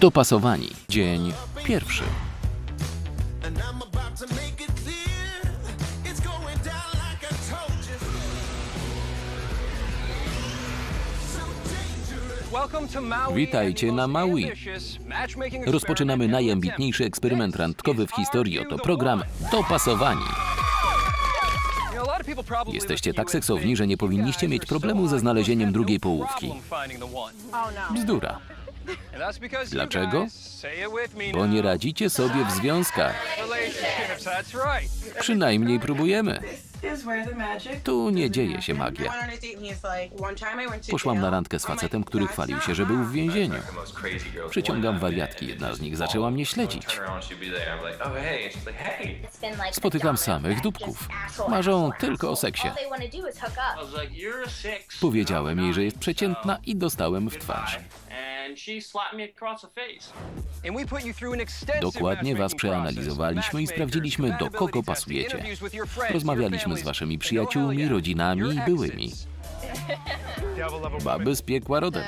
Dopasowani. Dzień pierwszy. Witajcie na Maui. Rozpoczynamy najambitniejszy eksperyment randkowy w historii. Oto program Dopasowani. Jesteście tak seksowni, że nie powinniście mieć problemu ze znalezieniem drugiej połówki. Bzdura. Dlaczego? Bo nie radzicie sobie w związkach. Przynajmniej próbujemy. Tu nie dzieje się magia. Poszłam na randkę z facetem, który chwalił się, że był w więzieniu. Przyciągam wariatki. Jedna z nich zaczęła mnie śledzić. Spotykam samych dupków. Marzą tylko o seksie. Powiedziałem jej, że jest przeciętna i dostałem w twarz. Dokładnie was przeanalizowaliśmy i sprawdziliśmy, do kogo pasujecie. Rozmawialiśmy z waszymi przyjaciółmi, rodzinami i byłymi. Baby z piekła rodem.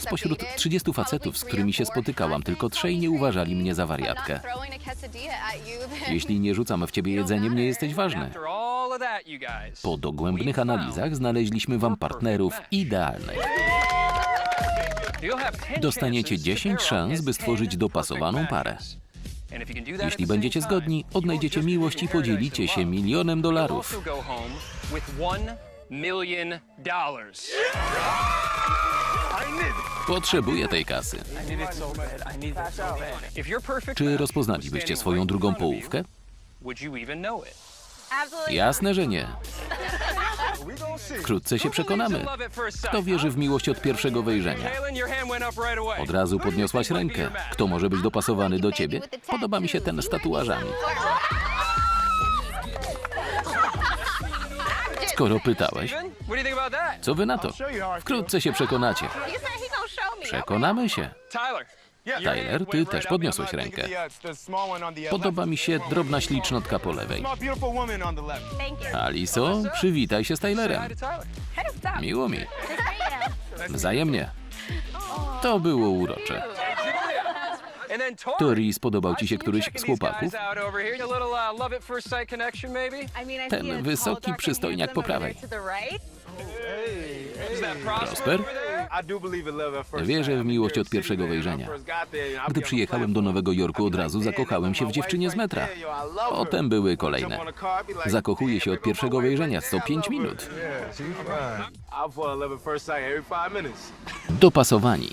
Spośród 30 facetów, z którymi się spotykałam, tylko trzej nie uważali mnie za wariatkę. Jeśli nie rzucam w ciebie jedzeniem, nie jesteś ważny. Po dogłębnych analizach znaleźliśmy wam partnerów idealnych. Dostaniecie 10 szans, by stworzyć dopasowaną parę. Jeśli będziecie zgodni, odnajdziecie miłość i podzielicie się milionem dolarów. Potrzebuję tej kasy. Czy rozpoznalibyście swoją drugą połówkę? Jasne, że nie. Wkrótce się przekonamy. Kto wierzy w miłość od pierwszego wejrzenia? Od razu podniosłaś rękę. Kto może być dopasowany do ciebie? Podoba mi się ten z tatuażami. Skoro pytałeś, co wy na to? Wkrótce się przekonacie. Przekonamy się. Tyler, ty też podniosłeś rękę. Podoba mi się drobna ślicznotka po lewej. Aliso, przywitaj się z Tylerem. Miło mi. Wzajemnie. To było urocze. Tori, spodobał ci się któryś z chłopaków? Ten wysoki przystojniak po prawej. Prosper? Wierzę w miłość od pierwszego wejrzenia. Gdy przyjechałem do Nowego Jorku, od razu zakochałem się w dziewczynie z metra. Potem były kolejne. Zakochuję się od pierwszego wejrzenia, co 5 minut. Dopasowani.